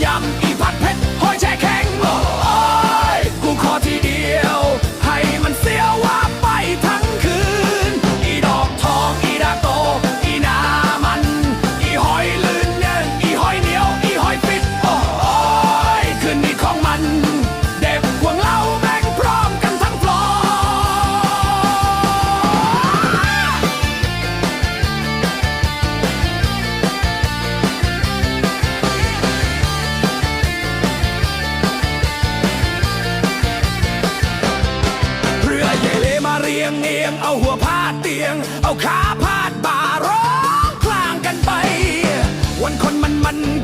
yum. เรียงเอียงเอาหัวพาดเตียง เอาขาพาดบ่าร้องคลางกันไป วันคนมันมันมีหลาย